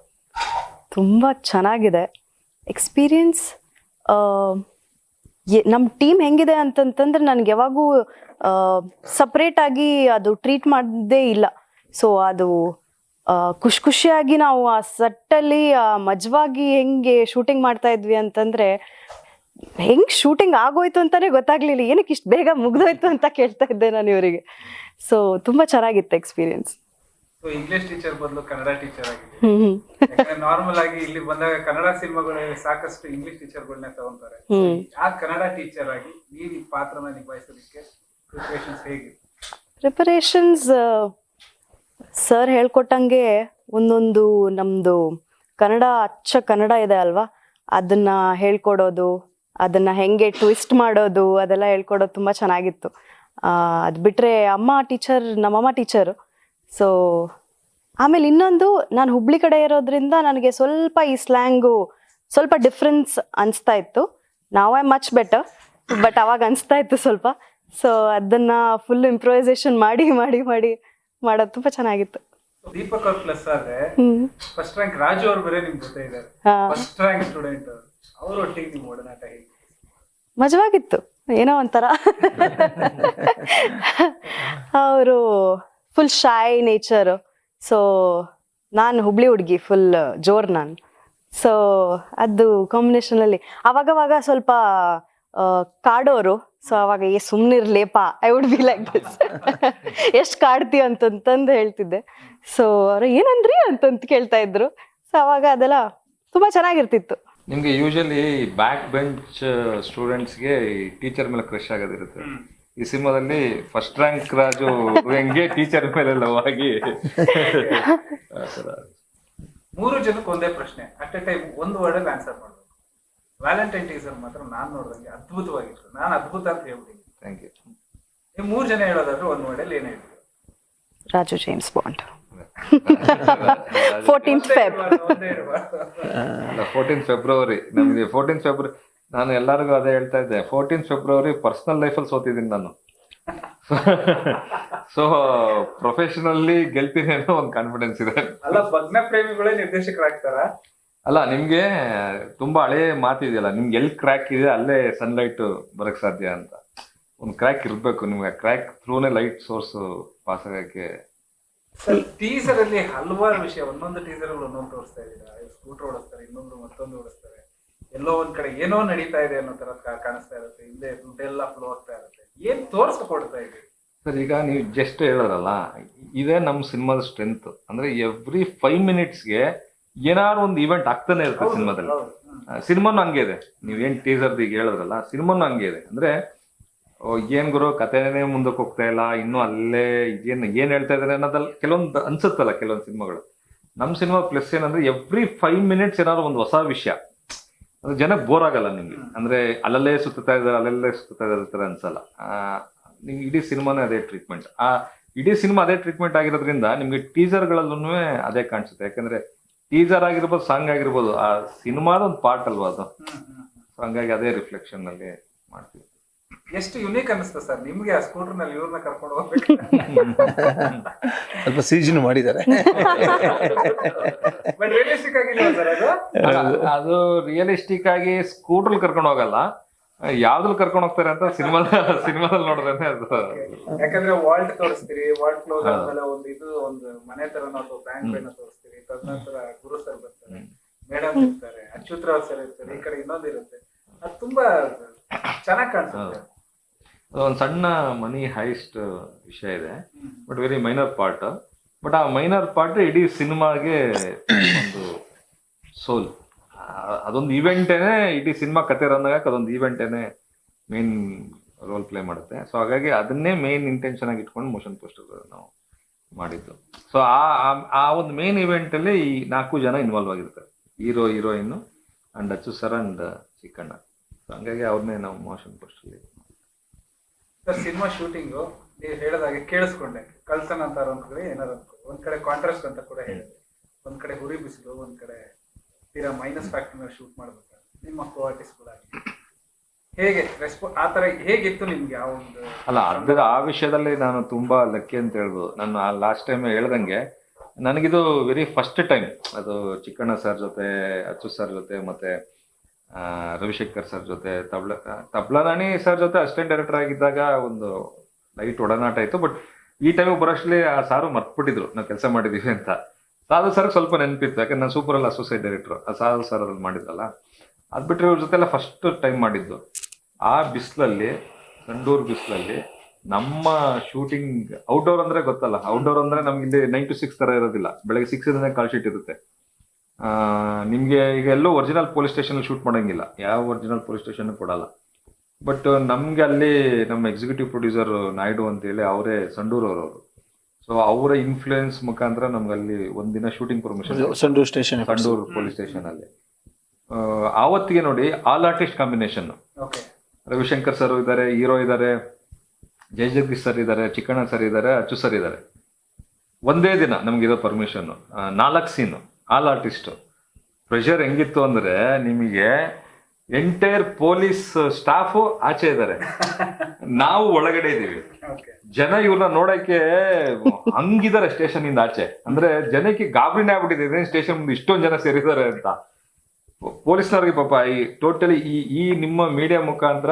ತುಂಬ ಚೆನ್ನಾಗಿದೆ. ಎಕ್ಸ್ಪೀರಿಯನ್ಸ್ ನಮ್ಮ ಟೀಮ್ ಹೆಂಗಿದೆ ಅಂತಂತಂದ್ರೆ ನನಗೆ ಯಾವಾಗೂ ಸಪ್ರೇಟಾಗಿ ಅದು ಟ್ರೀಟ್ ಮಾಡದೇ ಇಲ್ಲ. ಸೊ ಅದು ಆ, ಖುಷಿ ಖುಷಿಯಾಗಿ ನಾವು ಆ ಸಟ್ಟಲ್ಲಿ ಮಜವಾಗಿ ಹೆಂಗೆ ಶೂಟಿಂಗ್ ಮಾಡ್ತಾ ಇದ್ವಿ ಅಂತಂದ್ರೆ ಹೆಂಗ್ ಶೂಟಿಂಗ್ ಆಗೋಯ್ತು ಅಂತಾನೆ ಗೊತ್ತಾಗ್ಲಿಲ್ಲ. ಏನಕ್ಕೆ ಇಷ್ಟು ಬೇಗ ಮುಗ್ದೋಯ್ತು ಅಂತ ಕೇಳ್ತಾ ಇದ್ದೆ ನಾನು ಇವರಿಗೆ. ಸೊ ತುಂಬಾ ಚೆನ್ನಾಗಿತ್ತು ಎಕ್ಸ್ಪೀರಿಯನ್ಸ್ ಇಂಗ್ಲಿಷ್ ಟೀಚರ್ ಬದಲು ಕನ್ನಡ ಟೀಚರ್ ಆಗಿದೆ ನಾರ್ಮಲ್ ಆಗಿ ಇಲ್ಲಿ ಬಂದಾಗ ಕನ್ನಡ ಸಿನಿಮಾಗಳಲ್ಲಿ ಸಾಕಷ್ಟು ಇಂಗ್ಲಿಷ್ ಟೀಚರ್ಗಳನ್ನ ತಗೊಂತಾರೆ. ಆ ಕನ್ನಡ ಟೀಚರ್ ಆಗಿ ನೀವು ಈ ಪಾತ್ರನ ನಿಭಾಯಿಸೋದಕ್ಕೆ ಪ್ರಿಪರೇಷನ್ಸ್ ಹೇಗೆ? ಪ್ರಿಪರೇಷನ್ಸ್ ಸರ್ ಹೇಳ್ಕೊಟ್ಟಂಗೆ ಒಂದೊಂದು ನಮ್ಮದು ಕನ್ನಡ ಅಚ್ಚ ಕನ್ನಡ ಇದೆ ಅಲ್ವಾ? ಅದನ್ನ ಹೇಳ್ಕೊಡೋದು ಅದನ್ನ ಹೆಂಗೆ ಟ್ವಿಸ್ಟ್ ಮಾಡೋದು ಅದೆಲ್ಲ ಹೇಳ್ಕೊಡೋದು ತುಂಬ ಚೆನ್ನಾಗಿತ್ತು. ಅದು ಬಿಟ್ಟರೆ ಅಮ್ಮ ಟೀಚರ್ ನಮ್ಮಮ್ಮ ಟೀಚರು ಸೊ ಆಮೇಲೆ ಇನ್ನೊಂದು ನಾನು ಹುಬ್ಳಿ ಕಡೆ ಇರೋದ್ರಿಂದ ನನಗೆ ಸ್ವಲ್ಪ ಈ ಸ್ಲ್ಯಾಂಗು ಸ್ವಲ್ಪ ಡಿಫ್ರೆನ್ಸ್ ಅನಿಸ್ತಾ ಇತ್ತು. ನಾವ್ ಐ ಮಚ್ ಬೆಟರ್ ಬಟ್ ಅವಾಗ ಅನಿಸ್ತಾ ಇತ್ತು ಸ್ವಲ್ಪ. ಸೊ ಅದನ್ನ ಫುಲ್ ಇಂಪ್ರೂವೈಸೇಷನ್ ಮಾಡಿ ಮಾಡಿ ಮಾಡಿ ಮಾಡೋದು ತುಂಬ ಚೆನ್ನಾಗಿತ್ತು. ದೀಪಕ್ ಅವ್ರ ಪ್ಲಸ್ ಆದ್ರೆ ಫಸ್ಟ್ ರ್ಯಾಂಕ್ ರಾಜು ಅವ್ರು ಬೇರೆ ನಿಮ್ ಜೊತೆ ಇದ್ದಾರೆ. ಫಸ್ಟ್ ರ್ಯಾಂಕ್ ಸ್ಟೂಡೆಂಟ್ ಅವ್ರ. ಒಟ್ಟಿಗೆ ನಿಮ್ ಒಡನಾಟ ಹೇಗೆ ಮಜವಾಗಿತ್ತು. ಏನೋ ಒಂಥರ. ಅವರು ಫುಲ್ ಶಾಯ್ ನೇಚರು ಸೊ ನಾನು ಹುಬ್ಳಿ ಹುಡುಗಿ ಫುಲ್ ಜೋರ್ ನಾನು. ಸೊ ಅದು ಕಾಂಬಿನೇಷನಲ್ಲಿ ಅವಾಗವಾಗ ಸ್ವಲ್ಪ ಕಾಡೋರು. ಸೊ ಅವಾಗ, ಏ ಸುಮ್ಮನಿರ್ಲೇಪ I would be like this ಎಷ್ಟು ಕಾಡ್ತೀಯ ಅಂತಂತಂದು ಹೇಳ್ತಿದ್ದೆ. ಸೊ ಅವ್ರು, ಏನಂದ್ರಿ? ಅಂತಂತ ಕೇಳ್ತಾ ಇದ್ರು. ಸೊ ಅವಾಗ ಅದೆಲ್ಲ ತುಂಬಾ ಚೆನ್ನಾಗಿರ್ತಿತ್ತು. ನಿಮ್ಗೆ ಯೂಶಲಿ ಬ್ಯಾಕ್ ಬೆಂಚ್ ಸ್ಟೂಡೆಂಟ್ಸ್ಗೆ ಟೀಚರ್ ಮೇಲೆ ಕ್ರಶ್ ಆಗೋದಿರುತ್ತೆ. ಈ ಸಿನಿಮಾದಲ್ಲಿ ಫಸ್ಟ್ ರ್ಯಾಂಕ್ ರಾಜು ಹೆಂಗೆ ಟೀಚರ್ ಮೇಲೆ ಲವ್ ಆಗಿ *laughs* ಮೂರು ಜನಕ್ಕೆ ಒಂದೇ ಪ್ರಶ್ನೆ. ಅಟ್ ಎ ಟೈಮ್ ಒಂದು ವರ್ಡ್ ಅಲ್ಲಿ ಆನ್ಸರ್ ಮಾಡಬೇಕು ವ್ಯಾಲೆಂಟೈನ್ ಟೀಸರ್ ಮಾತ್ರ ನಾನು ನೋಡಿದಂಗೆ ಅದ್ಭುತವಾಗಿತ್ತು. ನಾನು ಅದ್ಭುತ ಅಂತ ಹೇಳ್ಬಿಟ್ಟಿನಿ ಥ್ಯಾಂಕ್ ಯು ನೀವು ಮೂರು ಜನ ಹೇಳೋದಾದ್ರೆ ಒಂದು ವರ್ಡ್ ಅಲ್ಲಿ ಏನ್ ಹೇಳ್ತೀವಿ Raju James Bond fourteenth Feb. Fourteen February ನಮಗೆ ಫೋರ್ಟೀನ್ ಫೆಬ್ರವರಿ ನಾನು ಎಲ್ಲರಿಗೂ ಅದೇ ಹೇಳ್ತಾ ಇದ್ದೆ. ಫೋರ್ಟೀನ್ ಫೆಬ್ರವರಿ ಪರ್ಸನಲ್ ಲೈಫಲ್ಲಿ ಸೋತಿದ್ದೀನಿ ನಾನು. *laughs* ಸೊ ಪ್ರೊಫೆಷನಲ್ಲಿ ಗೆಲ್ತೀನಿ ಅನ್ನೋ ಒಂದು ಕಾನ್ಫಿಡೆನ್ಸ್ ಇದೆ. ಅಲ್ಲ ಭಗ್ನ ಪ್ರೇಮಿಗಳೇ ನಿರ್ದೇಶಕರಾಗ್ತಾರ? ಅಲ್ಲ ನಿಮ್ಗೆ ತುಂಬಾ ಹಳೆ ಮಾತಿದೆಯಲ್ಲ ನಿಮ್ಗೆ ಎಲ್ಲಿ ಕ್ರ್ಯಾಕ್ ಇದೆ ಅಲ್ಲೇ ಸನ್ಲೈಟ್ ಬರಕ್ ಸಾಧ್ಯ ಅಂತ. ಒಂದು ಕ್ರ್ಯಾಕ್ ಇರಬೇಕು ನಿಮ್ಗೆ. ಕ್ರ್ಯಾಕ್ ಥ್ರೂನೇ ಲೈಟ್ ಸೋರ್ಸ್ ಪಾಸ್ ಆಗಕ್ಕೆ ಟೀಸರ್ ಅಲ್ಲಿ ಹಲವಾರು ವಿಷಯ ಒಂದೊಂದು ಟೀಸರ್ ಒಂದೊಂದು ತೋರಿಸ್ತಾ ಇದ್ದೀರಾ ಸ್ಕೂಟರ್ ಓಡಿಸ್ತಾರೆ ಇನ್ನೊಂದು ಮತ್ತೊಂದು ಓಡಿಸ್ತಾರೆ. ಎಲ್ಲೋ ಒಂದ್ ಕಡೆ ಏನೋ ನಡೀತಾ ಇದೆ ಅನ್ನೋ ತರ ಕಾಣಿಸ್ತಾ ಇರುತ್ತೆ. ಹಿಂದೆ ದುಡ್ಡೆಲ್ಲ ಫ್ಲೋ ಆಗ್ತಾ ಇರುತ್ತೆ. ಏನ್ ತೋರಿಸ್ಕೊಡ್ತಾ ಇದೆ? ಸರ್ ಈಗ ನೀವು ಜಸ್ಟ್ ಹೇಳೋರಲ್ಲ ಇದೇ ನಮ್ಮ ಸಿನಿಮಾದ ಸ್ಟ್ರೆಂತ್ ಅಂದ್ರೆ ಎವ್ರಿ ಫೈವ್ ಮಿನಿಟ್ಸ್ಗೆ ಏನಾದ್ರು ಒಂದು ಇವೆಂಟ್ ಆಗ್ತಾನೆ ಇರುತ್ತೆ ಸಿನಿಮಾದಲ್ಲಿ. ಸಿನಿಮಾನು ಹಂಗೆ ಇದೆ. ನೀವೇನ್ ಟೀಸರ್ ಈಗ ಹೇಳಿದ್ರಲ್ಲ ಸಿನಿಮಾನು ಹಂಗೆ ಇದೆ. ಅಂದ್ರೆ ಏನ್ ಗುರು? ಕಥೆನೇ ಮುಂದಕ್ಕೆ ಹೋಗ್ತಾ ಇಲ್ಲ. ಇನ್ನು ಅಲ್ಲೇ ಏನ್ ಏನ್ ಹೇಳ್ತಾ ಇದಾರೆ ಅನ್ನೋದಲ್ಲ ಕೆಲವೊಂದು ಅನ್ಸುತ್ತಲ್ಲ ಕೆಲವೊಂದು ಸಿನಿಮಾಗಳು. ನಮ್ಮ ಸಿನಿಮಾ ಪ್ಲಸ್ ಏನಂದ್ರೆ ಎವ್ರಿ ಫೈವ್ ಮಿನಿಟ್ಸ್ ಏನಾದ್ರು ಒಂದು ಹೊಸ ವಿಷಯ. ಅಂದ್ರೆ ಜನಕ್ಕೆ ಬೋರ್ ಆಗಲ್ಲ ನಿಮ್ಗೆ. ಅಂದ್ರೆ ಅಲ್ಲಲ್ಲೇ ಸುತ್ತಾ ಇದ್ದಾರೆ ಅಲ್ಲಲ್ಲೇ ಸುತ್ತಾ ಇದಾರೆ ತರ ಅನ್ಸಲ್ಲ. ಆ, ನಿಮ್ಗೆ ಇಡೀ ಸಿನಿಮಾನೇ ಅದೇ ಟ್ರೀಟ್ಮೆಂಟ್ ಆ ಇಡೀ ಸಿನಿಮಾ ಅದೇ ಟ್ರೀಟ್ಮೆಂಟ್ ಆಗಿರೋದ್ರಿಂದ ನಿಮ್ಗೆ ಟೀಸರ್ಗಳಲ್ಲೂ ಅದೇ ಕಾಣಿಸುತ್ತೆ. ಯಾಕಂದ್ರೆ ಟೀಸರ್ ಆಗಿರ್ಬೋದು ಸಾಂಗ್ ಆಗಿರ್ಬೋದು ಆ ಸಿನಿಮಾದ ಒಂದು ಪಾರ್ಟ್ ಅಲ್ವಾ ಅದು? ಸೊ ಹಂಗಾಗಿ ಅದೇ ರಿಫ್ಲೆಕ್ಷನ್ ಅಲ್ಲಿ ಮಾಡ್ತೀವಿ. ಎಷ್ಟು ಯುನೀಕ್ ಅನ್ನಿಸ್ತದೆ ಸರ್ ನಿಮ್ಗೆ ಆ ಸ್ಕೂಟರ್ನಲ್ಲಿ ಇವ್ರನ್ನ ಕರ್ಕೊಂಡು ಹೋಗ್ಬೇಕು. ಸ್ವಲ್ಪ ಸೀಜನ್ ಮಾಡಿದ್ದಾರೆ. ಬಟ್ ರಿಯಲಿಸ್ಟಿಕ್ ಆಗಿಲ್ಲ ಸರ್ ಅದು? ಅದು ರಿಯಲಿಸ್ಟಿಕ್ ಆಗಿ ಸ್ಕೂಟರ್ ಕರ್ಕೊಂಡು ಹೋಗಲ್ಲ. ಯಾವ್ದ್ರಲ್ಲಿ ಕರ್ಕೊಂಡು ಹೋಗ್ತಾರೆ ಅಂತ ಸಿನಿಮಾ ಸಿನಿಮಾದಲ್ಲಿ ನೋಡಿದ್ರೆ ಅದು. ಯಾಕಂದ್ರೆ ವಾಲ್ಟ್ ತೋರಿಸ್ತೀರಿ ವಾಲ್ಟ್ ಕ್ಲೋಸ್ ಆದ್ಮೇಲೆ ಒಂದು ಇದು ಒಂದು ಮನೆ ತರನ ಅಥವಾ ಬ್ಯಾಂಕ್ ಏನೋ ತೋರಿಸ್ತೀರಿ ತದನಂತರ ಗುರು ಸರ್ ಬರ್ತಾರೆ ಮೇಡಮ್ ಇರ್ತಾರೆ ಅಚ್ಯುತರಾವ್ ಸರ್ ಇರ್ತಾರೆ ಈ ಕಡೆ ಇನ್ನೊಂದು ಇರುತ್ತೆ. ಅದು ತುಂಬಾ ಚೆನ್ನಾಗಿ ಕಾಣಿಸುತ್ತೆ. ಒಂದು ಸಣ್ಣ ಮನಿ ಹೈಸ್ಟ್ ವಿಷಯ ಇದೆ. But very minor part but ಆ ಮೈನರ್ ಪಾರ್ಟ್ ಇಡೀ ಸಿನಿಮಾಗೆ ಒಂದು ಸೋಲ್. ಅದೊಂದು ಈವೆಂಟೇನೆ ಇಡೀ ಸಿನಿಮಾ ಕತೆ ರನ್ ಆಗಕ್ಕೆ ಅದೊಂದು ಈವೆಂಟೇನೆ ಮೇನ್ ರೋಲ್ ಪ್ಲೇ ಮಾಡುತ್ತೆ. ಸೊ ಹಾಗಾಗಿ ಅದನ್ನೇ ಮೇನ್ ಇಂಟೆನ್ಷನ್ ಆಗಿ ಇಟ್ಕೊಂಡು ಮೋಷನ್ ಪೋಸ್ಟರ್ ನಾವು ಮಾಡಿದ್ದು. ಸೊ ಆ ಆ- ಒಂದು ಮೇನ್ ಇವೆಂಟ್ ಅಲ್ಲಿ ಈ ನಾಲ್ಕು ಜನ ಇನ್ವಾಲ್ವ್ ಆಗಿರ್ತಾರೆ. Hero heroine and Achchu sir and Chikkanna ಹಂಗಾಗಿ ಅವ್ರನ್ನೇ ನಾವು ಮೋಷನ್ ಪೋಸ್ಟಲ್ಲಿ ಸರ್ ಸಿನಿಮಾ ಶೂಟಿಂಗು ನೀವು ಹೇಳೋದಾಗೆ ಕೇಳಿಸ್ಕೊಂಡೆ. ಕಳ್ಸನ್ ಅಂತಾರ ಒಂದ್ ಕಡೆ ಏನಾರು ಒಂದ್ ಕಡೆ ಕಾಂಟ್ರಾಸ್ಟ್ ಅಂತ ಕೂಡ ಹೇಳಿದೆ ಒಂದ್ ಕಡೆ ಹುರಿ ಬಿಸಿಲು ಒಂದ್ ಕಡೆ ತೀರಾ ಮೈನಸ್ ಫ್ಯಾಕ್ಟರ್ನ ಶೂಟ್ ಮಾಡ್ಬೇಕಾದ್ರೆ. ನಿಮ್ಮ ಕೋ ಕೂಡ ಹೇಗೆ. ರೆಸ್ಪೋ ಆ ತರ ಹೇಗಿತ್ತು ನಿಮ್ಗೆ ಆ ಒಂದು ಅಲ್ಲ ಅರ್ಧದ ಆ ವಿಷಯದಲ್ಲಿ ನಾನು ತುಂಬಾ ಲಕ್ಕಿ ಅಂತ ಹೇಳ್ಬೋದು. ನಾನು ಲಾಸ್ಟ್ ಟೈಮ್ ಹೇಳ್ದಂಗೆ ನನಗಿದು ವೆರಿ ಫಸ್ಟ್ ಟೈಮ್ ಅದು ಚಿಕ್ಕಣ್ಣ ಸರ್ ಜೊತೆ ಅಚ್ಚು ಸರ್ ಜೊತೆ ಮತ್ತೆ ಆ, ರವಿಶಂಕರ್ ಸರ್ ಜೊತೆ, ತಬ್ಲ ತಬ್ಲನಾಣಿ ಸರ್ ಜೊತೆ ಅಸಿಸ್ಟೆಂಟ್ ಡೈರೆಕ್ಟರ್ ಆಗಿದ್ದಾಗ ಒಂದು ಲೈಟ್ ಒಡನಾಟ ಇತ್ತು ಬಟ್ ಈ ಟೈಮಿಗೆ ಬರೋಷ್ಟಲ್ಲಿ ಆ ಸಾರು ಮರ್ತ್ಬಿಟ್ಟಿದ್ರು. ನಾವು ಕೆಲಸ ಮಾಡಿದ್ದೀವಿ ಅಂತ. ಸಾಧು ಸರ್ ಸ್ವಲ್ಪ ನೆನಪಿತ್ತು, ಯಾಕಂದ್ರೆ ನಾನು ಸೂಪರ್ ಅಲ್ಲ ಅಸೋಸಿಯೇಟ್ ಡೈರೆಕ್ಟರ್ ಆ ಸಾಧು ಸರ್ ಅದ್ರಲ್ಲಿ ಮಾಡಿದ್ರಲ್ಲ ಅದು ಬಿಟ್ಟರೆ ಇವ್ರ ಜೊತೆಲ್ಲ ಫಸ್ಟ್ ಟೈಮ್ ಮಾಡಿದ್ದು. ಆ ಬಿಸಿಲಲ್ಲಿ ಸಂಡೂರ್ ಬಿಸಿಲಲ್ಲಿ ನಮ್ಮ ಶೂಟಿಂಗ್ ಔಟ್ಡೋರ್ ಅಂದ್ರೆ ಗೊತ್ತಲ್ಲ. ಔಟ್ಡೋರ್ ಅಂದ್ರೆ ನಮ್ಗೆ ಇಲ್ಲಿ ನೈನ್ ಟು ಸಿಕ್ಸ್ ತರ ಇರೋದಿಲ್ಲ. ಬೆಳಗ್ಗೆ ಸಿಕ್ಸ್ ಕಾಲ್ ಶೀಟ್ ಇರುತ್ತೆ. ನಿಮ್ಗೆ ಈಗ ಎಲ್ಲೋ ಒರಿಜಿನಲ್ ಪೊಲೀಸ್ ಸ್ಟೇಷನಲ್ಲಿ ಶೂಟ್ ಮಾಡೋಂಗಿಲ್ಲ. ಯಾವ ಒರಿಜಿನಲ್ ಪೊಲೀಸ್ ಸ್ಟೇಷನ್ ಕೊಡಲ್ಲ. ಬಟ್ ನಮಗೆ ಅಲ್ಲಿ ನಮ್ಮ ಎಕ್ಸಿಕ್ಯೂಟಿವ್ ಪ್ರೊಡ್ಯೂಸರ್ ನಾಯ್ಡು ಅಂತೇಳಿ ಅವರೇ ಸಂಡೂರ್ ಅವರು ಸೊ ಅವರ ಇನ್ಫ್ಲೂಯೆನ್ಸ್ ಮುಖಾಂತರ ನಮ್ಗೆ ಅಲ್ಲಿ ಒಂದಿನ shooting permission Sandur station Sandur police station ಅಲ್ಲಿ. ಆವತ್ತಿಗೆ ನೋಡಿ all artist combination okay Ravishankar sir ಇದ್ದಾರೆ ಹೀರೋ ಇದ್ದಾರೆ ಜಯ ಜಗದೀಶ್ ಸರ್ ಇದ್ದಾರೆ ಚಿಕ್ಕಣ್ಣ ಸರ್ ಇದ್ದಾರೆ ಅಚ್ಚು ಸರ್ ಇದ್ದಾರೆ ಒಂದೇ ದಿನ ನಮಗಿರೋ ಪರ್ಮಿಷನ್ ನಾಲ್ಕು ಸೀನು ಆಲ್ ಆರ್ಟಿಸ್ಟು. ಪ್ರೆಷರ್ ಹೆಂಗಿತ್ತು ಅಂದ್ರೆ ನಿಮಗೆ ಎಂಟೈರ್ ಪೊಲೀಸ್ ಸ್ಟಾಫು ಆಚೆ ಇದ್ದಾರೆ. ನಾವು ಒಳಗಡೆ ಇದ್ದೀವಿ. ಜನ ಇವ್ರನ್ನ ನೋಡಕ್ಕೆ ಹಂಗಿದ್ದಾರೆ ಸ್ಟೇಷನ್ ಇಂದ ಆಚೆ. ಅಂದ್ರೆ ಜನಕ್ಕೆ ಗಾಬರಿನೇ ಆಗ್ಬಿಟ್ಟಿದೆ. ಸ್ಟೇಷನ್ ಮುಂದೆ ಇಷ್ಟೊಂದು ಜನ ಸೇರಿದ್ದಾರೆ ಅಂತ. ಪೊಲೀಸ್ನವ್ರಿಗೆ ಪಾಪ ಈ ಟೋಟಲಿ ಈ ಈ ನಿಮ್ಮ ಮೀಡಿಯಾ ಮುಖಾಂತರ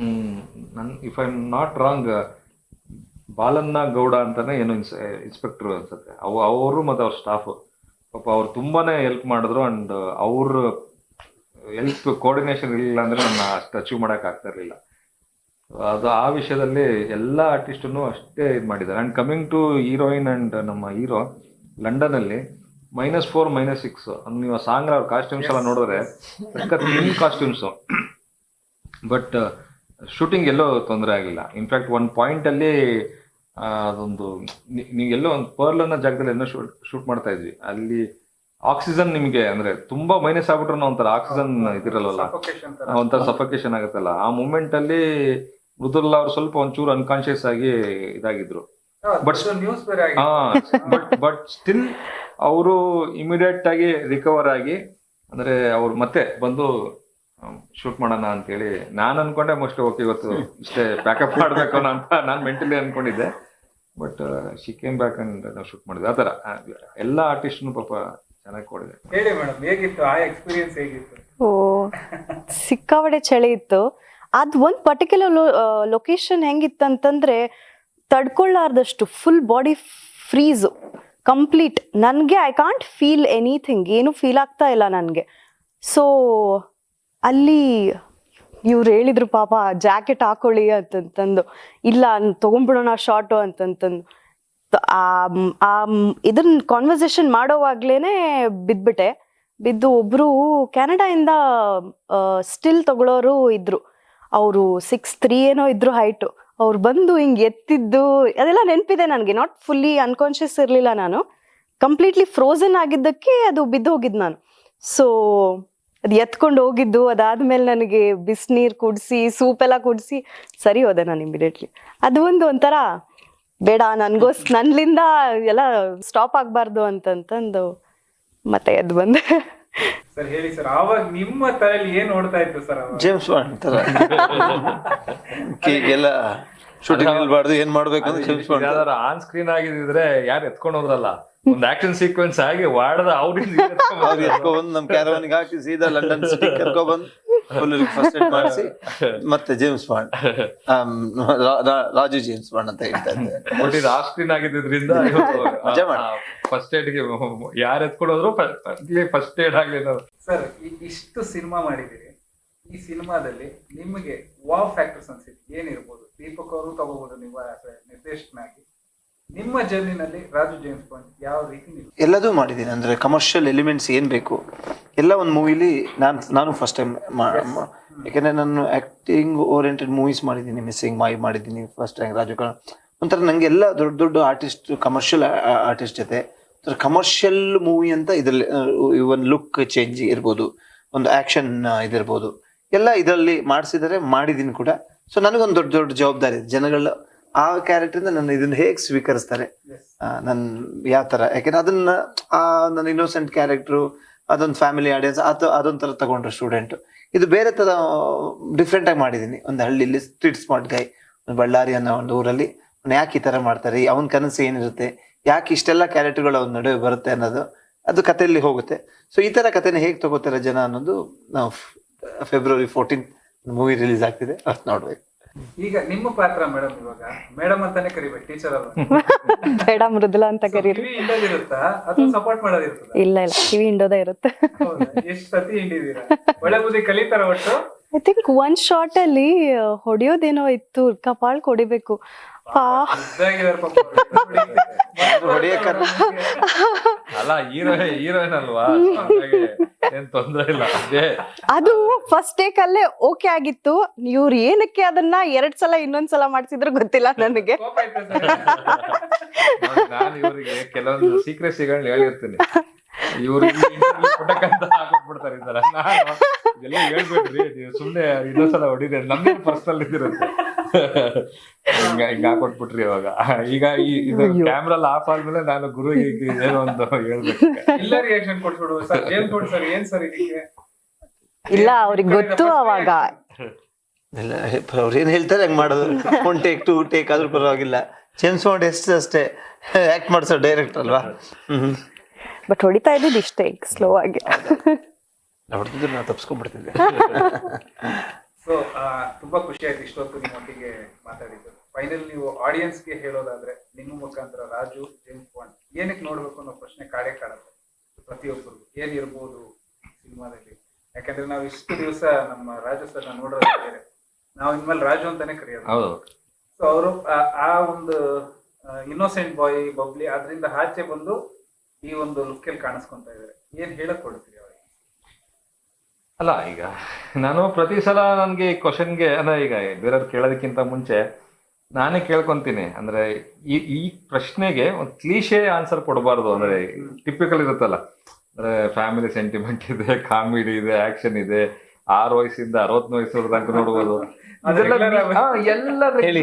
ಹ್ಮ್ ನನ್ ಇಫ್ ಐ ನಾಟ್ ರಾಂಗ್ ಬಾಲನ್ನ ಗೌಡ ಅಂತಾನೆ ಏನೋ ಇನ್ಸ್ಪೆಕ್ಟರ್ ಅನ್ಸುತ್ತೆ. ಅವು ಅವರು ಮತ್ತೆ ಅವ್ರ ಸ್ಟಾಫ್ ಪಾಪ ಅವ್ರು ತುಂಬಾನೇ ಹೆಲ್ಪ್ ಮಾಡಿದ್ರು ಅಂಡ್ ಅವ್ರ ಹೆಲ್ಪ್ ಕೋಆರ್ಡಿನೇಷನ್ ಇರಲಿಲ್ಲ ಅಂದ್ರೆ ನನ್ನ ಅಷ್ಟು ಅಚೀವ್ ಮಾಡಕ್ ಆಗ್ತಾ ಇರಲಿಲ್ಲ. ಅದು ಆ ವಿಷಯದಲ್ಲಿ ಎಲ್ಲ ಆರ್ಟಿಸ್ಟನ್ನು ಅಷ್ಟೇ ಇದು ಮಾಡಿದ್ದಾರೆ. And coming to heroine and ನಮ್ಮ ಹೀರೋ ಲಂಡನ್ ಅಲ್ಲಿ ಮೈನಸ್ ಫೋರ್ ಮೈನಸ್ ಸಿಕ್ಸ್ ನೀವು ಸಾಂಗ್ ಅವ್ರ ಕಾಸ್ಟ್ಯೂಮ್ಸ್ ಎಲ್ಲ ನೋಡಿದ್ರೆ ನಿಮ್ ಕಾಸ್ಟ್ಯೂಮ್ಸು ಬಟ್ ಶೂಟಿಂಗ್ ಎಲ್ಲೋ ತೊಂದರೆ ಆಗಿಲ್ಲ. ಇನ್ಫ್ಯಾಕ್ಟ್ ಒನ್ ಪಾಯಿಂಟ್ ಅಲ್ಲಿ ಆ, ಅದೊಂದು ನೀವು ಎಲ್ಲೋ ಒಂದು ಪರ್ಲ್ ಅನ್ನೋ ಜಾಗದಲ್ಲಿ ಏನೋ ಶೂಟ್ ಶೂಟ್ ಮಾಡ್ತಾ ಇದ್ವಿ. ಅಲ್ಲಿ ಆಕ್ಸಿಜನ್ ನಿಮಗೆ ಅಂದ್ರೆ ತುಂಬಾ ಮೈನಸ್ ಆಗ್ಬಿಟ್ರು ಒಂಥರ ಆಕ್ಸಿಜನ್ ಇದಿರಲ್ಲ ಒಂಥರ ಸಫಕೇಶನ್ ಆಗುತ್ತಲ್ಲ. ಆ ಮೂಮೆಂಟ್ ಅಲ್ಲಿ ಮೃದುಲ್ ಅವ್ರು ಸ್ವಲ್ಪ ಒಂಚೂರು ಅನ್ಕಾನ್ಶಿಯಸ್ ಆಗಿ ಇದಾಗಿದ್ರು. ಬಟ್ ಬಟ್ ಬಟ್ ಸ್ಟಿಲ್ ಅವರು ಇಮಿಡಿಯೇಟ್ ಆಗಿ ರಿಕವರ್ ಆಗಿ ಅಂದ್ರೆ ಅವ್ರು ಮತ್ತೆ ಬಂದು ಶೂಟ್ ಮಾಡೋಣ ಅಂತೇಳಿ ನಾನು ಅನ್ಕೊಂಡೆ ಮೋಸ್ಟ್ ಓಕೆ ಇವತ್ತು ಇಷ್ಟೇ ಬ್ಯಾಕಪ್ ಮಾಡ್ಬೇಕು ಅಂತ ನಾನು ಮೆಂಟಲಿ ಅನ್ಕೊಂಡಿದ್ದೆ. But she came back and ನಾವು ಶೂಟ್ ಮಾಡಿದ್ವಿ. ಆ ಥರ ಎಲ್ಲ ಆರ್ಟಿಸ್ಟ್ನು ಪಾಪ ಚೆನ್ನಾಗಿ ಕೊಡಿದೆ. ಹೇಳಿ ಮೇಡಮ್ ಹೇಗಿತ್ತು? ಆ ಎಕ್ಸ್ಪೀರಿಯನ್ಸ್ ಹೇಗಿತ್ತು? ಓ ಸಿಕ್ಕಾಪಟ್ಟೆ ಚಳಿ ಇತ್ತು. ಅದು ಒಂದು ಪರ್ಟಿಕ್ಯುಲರ್ ಲೊಕೇಶನ್ ಹೆಂಗಿತ್ತಂತಂದ್ರೆ ತಡ್ಕೊಳ್ಳಾರ್ದಷ್ಟು ಫುಲ್ ಬಾಡಿ ಫ್ರೀಸು ಕಂಪ್ಲೀಟ್ ನನಗೆ ಐ ಕಾಂಟ್ ಫೀಲ್ ಎನಿಥಿಂಗ್ ಏನು ಫೀಲ್ ಆಗ್ತಾ ಇಲ್ಲ ನನಗೆ. ಸೊ ಅಲ್ಲಿ ಇವ್ರು ಹೇಳಿದ್ರು, ಪಾಪ ಜಾಕೆಟ್ ಹಾಕೊಳ್ಳಿ ಅಂತಂತಂದು. ಇಲ್ಲ ತಗೊಂಡ್ಬಿಡೋಣ ಶಾರ್ಟು ಅಂತಂತಂದು. ಆ ಇದನ್ನ ಕಾನ್ವರ್ಸೇಷನ್ ಮಾಡೋವಾಗ್ಲೇನೆ ಬಿದ್ಬಿಟ್ಟೆ. ಬಿದ್ದು ಒಬ್ರು ಕೆನಡಾಯಿಂದ ಸ್ಟಿಲ್ ತಗೊಳ್ಳೋರು ಇದ್ರು. ಅವರು ಸಿಕ್ಸ್ ತ್ರೀ ಏನೋ ಇದ್ರು ಹೈಟು ಅವ್ರು ಬಂದು ಹಿಂಗೆ ಎತ್ತಿದ್ದು, ಅದೆಲ್ಲ ನೆನಪಿದೆ ನನಗೆ. ನಾಟ್ ಫುಲ್ಲಿ ಅನ್ಕಾನ್ಷಿಯಸ್ ಇರಲಿಲ್ಲ ನಾನು. ಕಂಪ್ಲೀಟ್ಲಿ ಫ್ರೋಸನ್ ಆಗಿದ್ದಕ್ಕೆ ಅದು ಬಿದ್ದು ಹೋಗಿದ್ದು ನಾನು. ಸೊ ಅದು ಎತ್ಕೊಂಡು ಹೋಗಿದ್ದು ಅದಾದ್ಮೇಲೆ ನನಗೆ ಬಿಸಿನೀರು ಕುಡಿಸಿ ಸೂಪ್ ಎಲ್ಲ ಕುಡಿಸಿ ಸರಿ ಹೋದೆ ನಾನು ಇಮಿಡಿಯೇಟ್ಲಿ ಅದು ಒಂದು ಒಂಥರ ಬೇಡ ನನಗೋಸ್ ನನ್ನಿಂದ ಎಲ್ಲ ಸ್ಟಾಪ್ ಆಗಬಾರ್ದು ಅಂತಂತಂದು ಮತ್ತೆ ಎದ್ದು ಬಂದೆ. ಸರ್ ಹೇಳಿ ಸರ್ ಆವಾಗ ನಿಮ್ಮ ತಲೆಯಲ್ಲಿ ಏನ್ ಓಡ್ತಾ ಇತ್ತು ಸರ್ ಜೇಮ್ಸ್ ಬಾಂಡ್ ತರ. *laughs* ಈಗೆಲ್ಲ ಶೂಟಿಂಗ್ ನಿಲ್ಬಾರ್ದು ಏನ್ ಮಾಡ್ಬೇಕು ಅಂತ ಜೇಮ್ಸ್ ಬಾಂಡ್ ಆನ್ ಸ್ಕ್ರೀನ್ ಆಗಿದ್ರೆ ಯಾರು ಎತ್ಕೊಂಡು ಹೋದ್ರಲ್ಲ? *laughs* ಒಂದ್ ಆಕ್ಷನ್ ಸೀಕ್ವೆನ್ಸ್ ಆಗಿ ವಾಡದ ಅವ್ರಿಂದ ಅವ್ರು ಎತ್ಕೊಬಂದು ನಮ್ ಕ್ಯಾರವನ್ಗೆ ಹಾಕಿ ಸೀದಾ ಲಂಡನ್ ಸಿಟಿ ಕರ್ಕೊಬಂದು ಫುಲ್ ಫಸ್ಟ್ ಏಡ್ ಮಾಡಿಸಿ ಮತ್ತೆ James Bond Raju James Bond ಅಂತ ಹೇಳ್ತಾ ಇದ್ದಾರೆ ಸ್ಕ್ರೀನ್ ಆಗಿದ್ದರಿಂದ ಫಸ್ಟ್ ಏಡ್ಗೆ ಯಾರು ಎತ್ಕೊಂಡು ಹೋದ್ರು ಫಸ್ಟ್ ಏಡ್ ಆಗ್ಲಿ ಸರ್ ಇಷ್ಟು ಸಿನಿಮಾ ಮಾಡಿದ್ದೀರಿ. ಈ ಸಿನಿಮಾದಲ್ಲಿ ನಿಮಗೆ ವಾವ್ ಫ್ಯಾಕ್ಟರ್ಸ್ ಅನ್ಸಿತ್ತು. ಏನಿರ್ಬೋದು? ದೀಪಕ್ ಅವರು ತಗೋಬಹುದು ನೀವು ನಿರ್ದೇಶನ a ನಿರ್ದೇಶಕನಾಗಿ. ನಿಮ್ಮ ಜರ್ನಿನಲ್ಲಿ ರಾಜು ಜೇಮ್ಸ್ ಬಾಂಡ್ ಯಾವ ರೀತಿ ಎಲ್ಲದೂ ಮಾಡಿದ್ದೀನಿ. ಅಂದರೆ ಕಮರ್ಷಿಯಲ್ ಎಲಿಮೆಂಟ್ಸ್ ಏನು ಬೇಕು? ಎಲ್ಲ ಒಂದು ಮೂವಿಲಿ ನಾನು ನಾನು ಫಸ್ಟ್ ಟೈಮ್ ಯಾಕೆಂದರೆ ನಾನು ಆ್ಯಕ್ಟಿಂಗ್ ಓರಿಯೆಂಟೆಡ್ ಮೂವೀಸ್ ಮಾಡಿದ್ದೀನಿ. ಮಿಸ್ಸಿಂಗ್ ಮೈ ಮಾಡಿದ್ದೀನಿ ಫಸ್ಟ್ ಟೈಮ್ ರಾಜು ಕಣ ಒಂಥರ ನನಗೆ ಎಲ್ಲ ದೊಡ್ಡ ದೊಡ್ಡ ಆರ್ಟಿಸ್ಟ್ ಕಮರ್ಷಿಯಲ್ ಆರ್ಟಿಸ್ಟ್ ಜೊತೆ ಒಂಥರ ಕಮರ್ಷಿಯಲ್ ಮೂವಿ ಅಂತ ಇದರಲ್ಲಿ ಒಂದು ಲುಕ್ ಚೇಂಜ್ ಇರ್ಬೋದು. ಒಂದು ಆ್ಯಕ್ಷನ್ ಇದಿರ್ಬೋದು. ಎಲ್ಲ ಇದರಲ್ಲಿ ಮಾಡಿಸಿದರೆ ಮಾಡಿದ್ದೀನಿ ಕೂಡ. ಸೊ ನನಗೊಂದು ದೊಡ್ಡ ದೊಡ್ಡ ಜವಾಬ್ದಾರಿ ಜನಗಳ ಆ ಕ್ಯಾರೆಕ್ಟರಿಂದ ನನ್ನ ಇದನ್ನ ಹೇಗೆ ಸ್ವೀಕರಿಸ್ತಾರೆ? ನನ್ನ ಯಾವ ಥರ ಯಾಕೆಂದ್ರೆ ಅದನ್ನ ಆ ನನ್ನ ಇನ್ನೋಸೆಂಟ್ ಕ್ಯಾರೆಕ್ಟ್ರು ಅದೊಂದು ಫ್ಯಾಮಿಲಿ ಆಡಿಯನ್ಸ್ ಅದು ಅದೊಂಥರ ತಗೊಂಡ್ರು ಸ್ಟೂಡೆಂಟ್ ಇದು ಬೇರೆ ಥರ ಡಿಫ್ರೆಂಟಾಗಿ ಮಾಡಿದ್ದೀನಿ ಒಂದು ಹಳ್ಳಿಲಿ ಸ್ಟ್ರೀಟ್ ಸ್ಮಾರ್ಟ್ ಗೈ ಒಂದು ಬಳ್ಳಾರಿ ಅನ್ನೋ ಒಂದು ಊರಲ್ಲಿ ಅವ್ನು ಯಾಕೆ ಈ ಥರ ಮಾಡ್ತಾರೆ ಅವನ ಕನಸು ಏನಿರುತ್ತೆ ಯಾಕೆ ಇಷ್ಟೆಲ್ಲ ಕ್ಯಾರೆಕ್ಟರ್ಗಳು ಅವ್ನ ನಡುವೆ ಬರುತ್ತೆ ಅನ್ನೋದು ಅದು ಕತೆಯಲ್ಲಿ ಹೋಗುತ್ತೆ. ಸೊ ಈ ಥರ ಕಥೆನ ಹೇಗೆ ತಗೋತಾರೆ ಜನ ಅನ್ನೋದು ನಾವು ಫೆಬ್ರವರಿ ಫೋರ್ಟೀನ್ ಮೂವಿ ರಿಲೀಸ್ ಆಗ್ತಿದೆ. ಅಷ್ಟು ನೋಡ್ಬೇಕು. ಈಗ ನಿಮ್ಮ ಪಾತ್ರ ಮೇಡಮ್ ಇವಾಗ? ಮೇಡಮ್ ಅಂತಾನೆ ಕರಿಬೇಕು ಟೀಚರ್ ಅಲ್ಲ ಬೇಡ ಮೃದುಲ ಅಂತ ಕರೀರಿ. ಕಿವಿ ಹಿಂಡೋದಿರುತ್ತಾ ಅಥವಾ ಸಪೋರ್ಟ್ ಮಾಡೋದಿರುತ್ತಾ ಇಲ್ಲ ಇಲ್ಲ ಕಿವಿ ಹಿಂಡೋದೇ ಇರುತ್ತೆ. ಎಷ್ಟು ಸತಿ ಹಿಂಡಿದೀರಾ? ಒಳ್ಳೆ ಬುದ್ಧಿ ಕಲಿತಾರ ಒಟ್ಟು? ಐ ಥಿಂಕ್ ಒನ್ ಶಾರ್ಟ್ ಅಲ್ಲಿ ಹೊಡಿಯೋದೇನೋ ಹೊಡೆಯೋದೇನೋ ಇತ್ತು. ಕಪಾಳ್ ಹೊಡಿಬೇಕು ಅಲ್ಲ ಹೀರೋ ಹೀರೋಯಿನ್ ಅಲ್ವಾ? ಏನ್ ತೊಂದ್ರೆ ಇಲ್ಲ. ಅದೇ. ಅದು ಫಸ್ಟ್ ಟೇಕ್ ಅಲ್ಲೇ ಓಕೆ ಆಗಿತ್ತು. ಇವ್ರು ಏನಕ್ಕೆ ಅದನ್ನ ಎರಡ್ ಸಲ ಇನ್ನೊಂದ್ ಸಲ ಮಾಡ್ಸಿದ್ರು ಗೊತ್ತಿಲ್ಲ ನನಗೆ? ನಾನು ಇವರಿಗೆ ಕೆಲವೊಂದು ಸೀಕ್ರೆಸಿಗಳನ್ನ ಹೇಳಿರ್ತೀನಿ ಇವ್ರು ಪುಟಕಂತ ಹಾಕೊಂಡ್ಬಿಡ್ತಾರೆ ಈ ತರ ನಾನು ಎಲ್ಲ ಹೇಳ್ಬೇಡ್ರಿ ನೀವು ಸುಮ್ನೆ ಇನ್ನೊಂದ್ಸಲ ಹೊಡಿದೆ ನಮ್ದೇ ಪರ್ಸನಲ್ ಇದಿರುತ್ತೆ. ಹಿಂಗ ಹಿಂಗ ಹಾಕೊಟ್ಬಿಟ್ರಿ ಇವಾಗ. ಈಗ ಈ ಇದು ಕ್ಯಾಮ್ರಲ್ ಆಫ್ ಆದ್ಮೇಲೆ ನಾನು ಗುರು ಈಗ ಏನೋ ಒಂದು ಹೇಳ್ಬೇಕು. ಇಲ್ಲ ರಿಯಾಕ್ಷನ್ ಕೊಟ್ಬಿಡು ಸರ್ ಏನ್ ಕೊಡ್ ಸರ್ ಏನ್ ಸರ್ ಇದಕ್ಕೆ? ಇಲ್ಲ ಅವ್ರಿಗೆ ಗೊತ್ತು ಅವಾಗ. ಇಲ್ಲ ಅವ್ರು ಏನು ಹೇಳ್ತಾರೆ ಹಂಗೆ ಮಾಡೋದು. ಒನ್ ಟೇಕ್ ಟು ಟೇಕ್ ಆದ್ರೂ ಪರವಾಗಿಲ್ಲ. ಜೇಮ್ಸ್ ಬಾಂಡ್ ಎಷ್ಟು ಅಷ್ಟೇ ಆ್ಯಕ್ಟ್ ಮಾಡಿಸೋ ಡೈರೆಕ್ಟ್ ಅಲ್ವಾ? ಹ್ಞೂ ಬಟ್ ಹೊಡಿತಾ ಇದ್ದಿದ್ದು ಇಷ್ಟೇ ಸ್ಲೋ ಆಗಿ. ಹೊಡ್ತಿದ್ರೆ ನಾನು ತಪ್ಸ್ಕೊಂಡ್ಬಿಡ್ತಿದ್ದೆ. *laughs* ಸೊ ತುಂಬಾ ಖುಷಿ ಆಯ್ತು ಇಷ್ಟೊತ್ತು ನಿಮ್ಮೊಟ್ಟಿಗೆ ಮಾತಾಡಿದ್ದು. ಫೈನಲ್ ನೀವು ಆಡಿಯನ್ಸ್ಗೆ ಹೇಳೋದಾದ್ರೆ ನಿಮ್ಮ ಮುಖಾಂತರ ರಾಜು ಜೇಮ್ಸ್ ಬಾಂಡ್ ಏನಕ್ಕೆ ನೋಡ್ಬೇಕು ಅನ್ನೋ ಪ್ರಶ್ನೆ ಕಾಡೇ ಕಾಡುತ್ತೆ. ಪ್ರತಿಯೊಬ್ಬರು ಏನಿರ್ಬೋದು ಸಿನಿಮಾದಲ್ಲಿ? ಯಾಕಂದ್ರೆ ನಾವು ಇಷ್ಟು ದಿವಸ ನಮ್ಮ ರಾಜು ಸರ್ನ ನೋಡೋದು ಬೇರೆ ನಾವು ಇನ್ಮೇಲೆ ರಾಜು ಅಂತಾನೆ ಕರೆಯೋದು. ಹೌದು. ಸೊ ಅವರು ಆ ಒಂದು ಇನ್ನೋಸೆಂಟ್ ಬಾಯ್ ಬಬ್ಲಿ ಅದರಿಂದ ಆಚೆ ಬಂದು ಈ ಒಂದು ಲುಕ್ಕಲ್ಲಿ ಕಾಣಿಸ್ಕೊಂತ ಇದ್ದಾರೆ. ಏನ್ ಹೇಳಕ್ ಕೊಡ್ತೀರಿ ಅಲ್ಲ, ಈಗ ನಾನು ಪ್ರತಿ ಸಲ ನನಗೆ ಈ ಕ್ವಶನ್ಗೆ ಅಂದ್ರೆ ಈಗ ಬೇರೆಯವ್ರು ಕೇಳೋದಕ್ಕಿಂತ ಮುಂಚೆ ನಾನೇ ಕೇಳ್ಕೊಂತೀನಿ. ಅಂದ್ರೆ ಈ ಈ ಪ್ರಶ್ನೆಗೆ ಒಂದು ಕ್ಲೀಶೆ ಆನ್ಸರ್ ಕೊಡಬಾರ್ದು. ಅಂದ್ರೆ ಟಿಪಿಕಲ್ ಇರುತ್ತಲ್ಲ. ಅಂದ್ರೆ ಫ್ಯಾಮಿಲಿ ಸೆಂಟಿಮೆಂಟ್ ಇದೆ ಕಾಮಿಡಿ ಇದೆ ಆಕ್ಷನ್ ಇದೆ, ಆರು ವಯಸ್ಸಿಂದ ಅರವತ್ತು ವಯಸ್ಸು ತನಕ ನೋಡ್ಬೋದು. ಹಾ, ಎಲ್ಲ ಹೇಳಿ,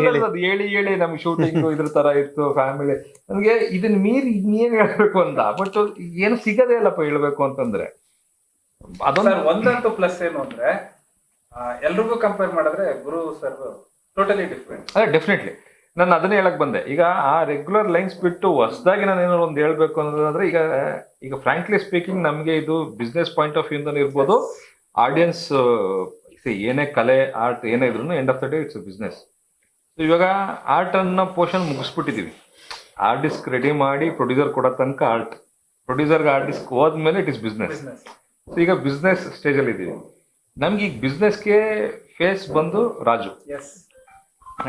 ಹೇಳಿ. ನಮ್ ಶೂಟಿಂಗ್ ಇದ್ರ ತರ ಇತ್ತು ಫ್ಯಾಮಿಲಿ ನಮ್ಗೆ ಇದನ್ನ ಮೀರಿ ಇನ್ನೇನ್ ಹೇಳ್ಬೇಕು ಅಂತ. ಬಟ್ ಏನು ಸಿಗದೇ ಇಲ್ಲಪ್ಪ ಹೇಳ್ಬೇಕು ಅಂತಂದ್ರೆ. ಅದೊಂದು ಒಂದಂತೂ ಪ್ಲಸ್ ಏನು ಅಂದ್ರೆ ಎಲ್ರಿಗೂ ಕಂಪೇರ್ ಮಾಡಿದ್ರೆ ಗುರು ಸರ್ ಟೋಟಲಿ ಡಿಫ್ರೆಂಟ್ ಅದೇ ಡೆಫಿನೆಟ್ಲಿ ನಾನು ಅದನ್ನೇ ಹೇಳಕ್ ಬಂದೆ. ಈಗ ಆ ರೆಗ್ಯುಲರ್ ಲೈನ್ಸ್ ಬಿಟ್ಟು ಹೊಸದಾಗಿ ನಾನು ಏನಾದ್ರು ಒಂದು ಹೇಳ್ಬೇಕು ಅಂತಂದ್ರೆ ಈಗ ಈಗ ಫ್ರಾಂಕ್ಲಿ ಸ್ಪೀಕಿಂಗ್ ನಮಗೆ ಇದು ಬಿಸ್ನೆಸ್ ಪಾಯಿಂಟ್ ಆಫ್ ವ್ಯೂಂದ ಇರ್ಬೋದು. ಆಡಿಯನ್ಸ್ ಏನೇ ಕಲೆ ಆರ್ಟ್ ಏನೇ ಇದ್ರು end of the day it's business ಇವಾಗ ಆರ್ಟ್ ಅನ್ನ ಪೋರ್ಷನ್ ಮುಗಿಸ್ಬಿಟ್ಟಿದೀವಿ. ಡಿಸ್ಕ್ ರೆಡಿ ಮಾಡಿ ಪ್ರೊಡ್ಯೂಸರ್ ಕೊಡೋ ತನಕ ಆರ್ಟ್. ಪ್ರೊಡ್ಯೂಸರ್ಗೆ ಆರ್ಟಿಸ್ಟ್ ಹೋದ್ಮೇಲೆ ಇಟ್ ಇಸ್ ಬಿಸ್ನೆಸ್ ಸೊ ಈಗ ಬಿಸ್ನೆಸ್ ಸ್ಟೇಜಲ್ಲಿ ಇದ್ದೀವಿ ನಮ್ಗೆ ಈಗ ಬಿಸ್ನೆಸ್ಗೆ ಫೇಸ್ ಬಂದು ರಾಜು.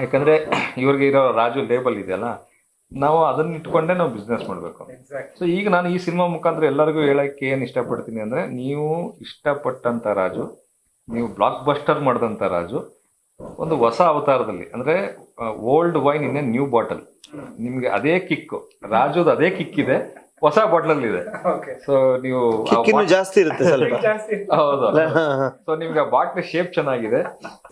ಯಾಕಂದ್ರೆ ಇವ್ರಿಗೆ ಇರೋ ರಾಜು ಲೇಬಲ್ ಇದೆಯಲ್ಲ ನಾವು ಅದನ್ನ ಇಟ್ಕೊಂಡೇ ನಾವು ಬಿಸ್ನೆಸ್ ಮಾಡಬೇಕು. ಸೊ ಈಗ ನಾನು ಈ ಸಿನಿಮಾ ಮುಖಾಂತರ ಎಲ್ಲರಿಗೂ ಹೇಳಕ್ಕೆ ಏನು ಇಷ್ಟಪಡ್ತೀನಿ ಅಂದ್ರೆ ನೀವು ಇಷ್ಟಪಟ್ಟಂತ ರಾಜು ನೀವು ಬ್ಲಾಕ್ ಬಸ್ಟರ್ ಮಾಡಿದಂಥ ರಾಜು ಒಂದು ಹೊಸ ಅವತಾರದಲ್ಲಿ ಅಂದ್ರೆ old wine in a new bottle ನಿಮಗೆ ಅದೇ ಕಿಕ್ಕು ರಾಜುದು ಅದೇ ಕಿಕ್ ಇದೆ ಹೊಸ ಬಾಟಲ್ ಇದೆ. ಓಕೆ ಸೊ ನೀವು ಜಾಸ್ತಿ ಇರುತ್ತೆ ಸ್ವಲ್ಪ. *laughs* ಜಾಸ್ತಿ ಹೌದು. ಸೊ ನಿಮ್ಗೆ ಆ ಬಾಟ್ಲ್ ಶೇಪ್ ಚೆನ್ನಾಗಿದೆ.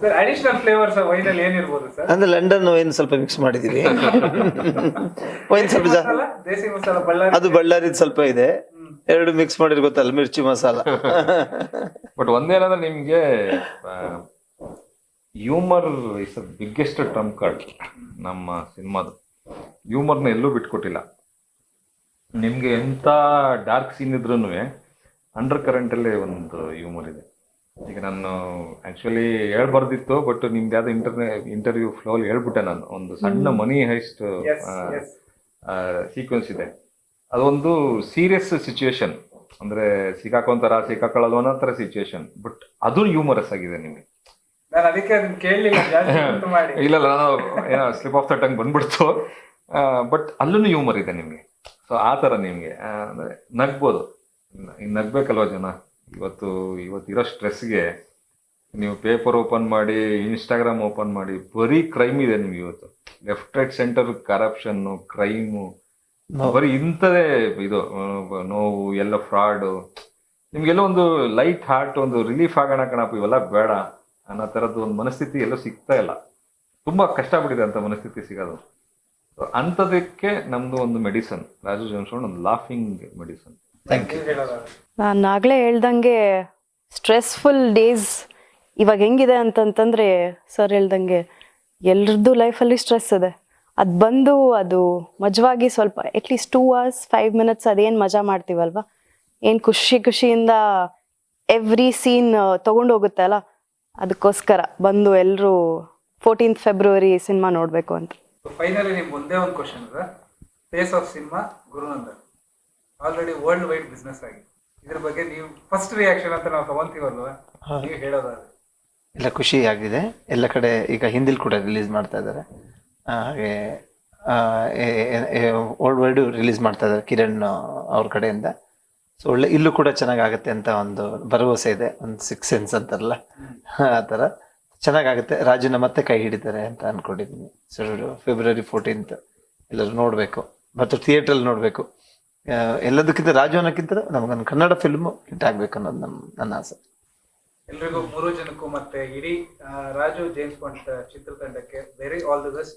ಸರ್ ಅಡಿಷನಲ್ ಫ್ಲೇವರ್ಸ್ ವೈನಲ್ಲಿ ಏನಿರ್ಬೋದು ಸರ್ ಅಂದ್ರೆ ಲಂಡನ್ ವೈನ್ ಸ್ವಲ್ಪ ಮಿಕ್ಸ್ ಮಾಡಿದೀವಿ. *laughs* ವೈನ್ ಸ್ವಲ್ಪ ಬಳ್ಳಾರಿ. ಅದು ಬಳ್ಳಾರಿದ್ ಸ್ವಲ್ಪ ಇದೆ. ಎರಡು ಮಿಕ್ಸ್ ಮಾಡಿರ್ ಗೊತ್ತಲ್ಲ ಮಿರ್ಚಿ ಮಸಾಲ? ಬಟ್ ಒಂದೇನಂದ್ರೆ ನಿಮ್ಗೆ humour is the biggest trump card ನಮ್ಮ ಸಿನಿಮಾದು. ಹ್ಯೂಮರ್ನ ಎಲ್ಲೂ ಬಿಟ್ಕೊಟ್ಟಿಲ್ಲ. ನಿಮ್ಗೆ ಎಂತ ಡಾರ್ಕ್ ಸೀನ್ ಇದ್ರೂ ಅಂಡರ್ ಕರೆಂಟಲ್ಲೇ ಒಂದು ಹ್ಯೂಮರ್ ಇದೆ. ಈಗ ನಾನು ಆ್ಯಕ್ಚುಲಿ ಹೇಳ್ಬಾರ್ದಿತ್ತು ಬಟ್ ನಿಮ್ದು ಯಾವ್ದು ಇಂಟರ್ನೆ ಇಂಟರ್ವ್ಯೂ ಫ್ಲೋಲ್ಲಿ ಹೇಳ್ಬಿಟ್ಟೆ ನಾನು. ಒಂದು ಸಣ್ಣ ಮನಿ ಹೈಸ್ಟ್ ಸೀಕ್ವೆನ್ಸ್ ಇದೆ. ಅದೊಂದು ಸೀರಿಯಸ್ ಸಿಚುವೇಶನ್ ಅಂದ್ರೆ ಸಿಕ್ಕಾಕೊಂತರ ಸಿಕ್ಕಾಕೊಳ್ಳೋದು ಅನ್ನೋ ತರ ಸಿಚುವೇಶನ್ ಬಟ್ ಅದು ಹ್ಯೂಮರಸ್ ಆಗಿದೆ ನಿಮಗೆ. ನಾನು ಅದಕ್ಕೆ ಅದನ್ನ ಕೇಳಲಿಲ್ಲ ಜಾಸ್ತಿ *laughs* ಉಂಟು ಮಾಡಿ. ಇಲ್ಲ ಇಲ್ಲ ನಾನು ಏನೋ ಸ್ಲಿಪ್ ಆಫ್ ದ ಟಂಗ್ ಬಂದ್ಬಿಡ್ತು. ಬಟ್ ಅಲ್ಲೂ ಹ್ಯೂಮರ್ ಇದೆ ನಿಮಗೆ. ಸೊ ಆ ಥರ ನಿಮಗೆ. ಅಂದರೆ ನಗ್ಬೋದು. ಇನ್ನು ನಗ್ಬೇಕಲ್ವ ಜನ? ಇವತ್ತು ಇವತ್ತಿರೋ ಸ್ಟ್ರೆಸ್ಗೆ ನೀವು ಪೇಪರ್ ಓಪನ್ ಮಾಡಿ ಇನ್ಸ್ಟಾಗ್ರಾಮ್ ಓಪನ್ ಮಾಡಿ ಬರೀ ಕ್ರೈಮ್ ಇದೆ ನಿಮ್ಗೆ ಇವತ್ತು. Left right centre corruption crime ಬರೀ ಇಂಥದೇ ಇದು ನೋವು ಎಲ್ಲ ಫ್ರಾಡು ನಿಮ್ಗೆಲ್ಲ ಒಂದು ಲೈಟ್ ಹಾರ್ಟ್ ಒಂದು ರಿಲೀಫ್ ಆಗೋಣ ಕಣಪ್ಪ ಇವೆಲ್ಲ ಬೇಡ. ಅನ್ನೋ ಥರದ್ದು ಒಂದು ಮನಸ್ಥಿತಿ ಎಲ್ಲೂ ಸಿಗ್ತಾ ಇಲ್ಲ. ತುಂಬಾ ಕಷ್ಟಪಟ್ಟಿದೆ ಅಂತ ಮನಸ್ಥಿತಿ ಸಿಗೋದು. ಅಂಥದಕ್ಕೆ ನಮ್ದು ಒಂದು ಮೆಡಿಸನ್ ರಾಜು ಜೋನ್ಸೋನ್ ಒಂದು ಲಾಫಿಂಗ್ ಮೆಡಿಸನ್ ನಾನು ಆಗಲೇ ಹೇಳ್ದಂಗೆ ಸ್ಟ್ರೆಸ್ಫುಲ್ ಡೇಸ್ ಇವಾಗ ಹೆಂಗಿದೆ ಅಂತಂತಂದ್ರೆ ಸರ್ ಹೇಳ್ದಂಗೆ ಎಲ್ರದ್ದು ಲೈಫಲ್ಲಿ ಸ್ಟ್ರೆಸ್ ಇದೆ. ಅದು ಬಂದು ಅದು ಮಜವಾಗಿ ಸ್ವಲ್ಪ at least two hours five minutes ಅದೇನು ಮಜಾ ಮಾಡ್ತೀವಲ್ವ? ಏನು ಖುಷಿ ಖುಷಿಯಿಂದ ಎವ್ರಿ ಸೀನ್ ತಗೊಂಡು ಹೋಗುತ್ತೆ ಅಲ್ಲ ಅದಕ್ಕೋಸ್ಕರ ಬಂದು ಎಲ್ಲರೂ ಫೋರ್ಟೀನ್ತ್ ಫೆಬ್ರವರಿ ಸಿನಿಮಾ ನೋಡಬೇಕು ಅಂತ. ಫೈನಲಿ ನಿಮ್ಗೆ ಒಂದೇ ಒಂದು ಕ್ವಶನ್ ಇದೆ. Face of cinema Gurunandan. Already world wide business ಆಗಿದೆ ಇದ್ರ ಬಗ್ಗೆ ನೀವು ಫಸ್ಟ್ ರಿಯಾಕ್ಷನ್ ಅಂತ ನಾವು ತಗೊಂತೀವಲ್ವ? ನೀವು ಹೇಳೋದಾದ್ರೆ. ಎಲ್ಲ ಖುಷಿ ಆಗಿದೆ. ಎಲ್ಲ ಕಡೆ ಈಗ ಹಿಂದಿಲ್ ಕೂಡ ರಿಲೀಸ್ ಮಾಡ್ತಾ ಇದ್ದಾರೆ. ಹಾಗೆ ವರ್ಲ್ಡ್ ವೈಡ್ ರಿಲೀಸ್ ಮಾಡ್ತಾ ಇದ್ದಾರೆ ಕಿರಣ್ ಅವ್ರ ಕಡೆಯಿಂದ. ಸೊ ಒಳ್ಳೆ, ಇಲ್ಲೂ ಕೂಡ ಚೆನ್ನಾಗಾಗುತ್ತೆ ಅಂತ ಒಂದು ಭರವಸೆ ಇದೆ. ಒಂದು ಸಿಕ್ಸ್ ಸೆನ್ಸ್ ಅಂತಾರಲ್ಲ, ಆ ಥರ. ಚೆನ್ನಾಗಾಗುತ್ತೆ. ರಾಜುನ ಮತ್ತೆ ಕೈ ಹಿಡಿತಾರೆ ಅಂತ ಅನ್ಕೊಂಡಿದ್ದೀನಿ. ಸೊ ಫೆಬ್ರವರಿ ಫೋರ್ಟೀನ್ತ್ ಎಲ್ಲರೂ ನೋಡಬೇಕು. ಮತ್ತು ಥಿಯೇಟ್ರಲ್ಲಿ ನೋಡಬೇಕು. ಎಲ್ಲದಕ್ಕಿಂತ ರಾಜು ಅನ್ನೋಕ್ಕಿಂತ ನಮಗೊಂದು ಕನ್ನಡ ಫಿಲ್ಮು ಹಿಟ್ ಆಗಬೇಕು ಅನ್ನೋದು ನಮ್ಮ ನನ್ನ ಆಸೆ. ಎಲ್ರಿಗೂ ಮೂರು ಜನಕ್ಕೂ ಮತ್ತೆ ಇಡೀ Raju James Bond ಚಿತ್ರತಂಡಕ್ಕೆ very all the best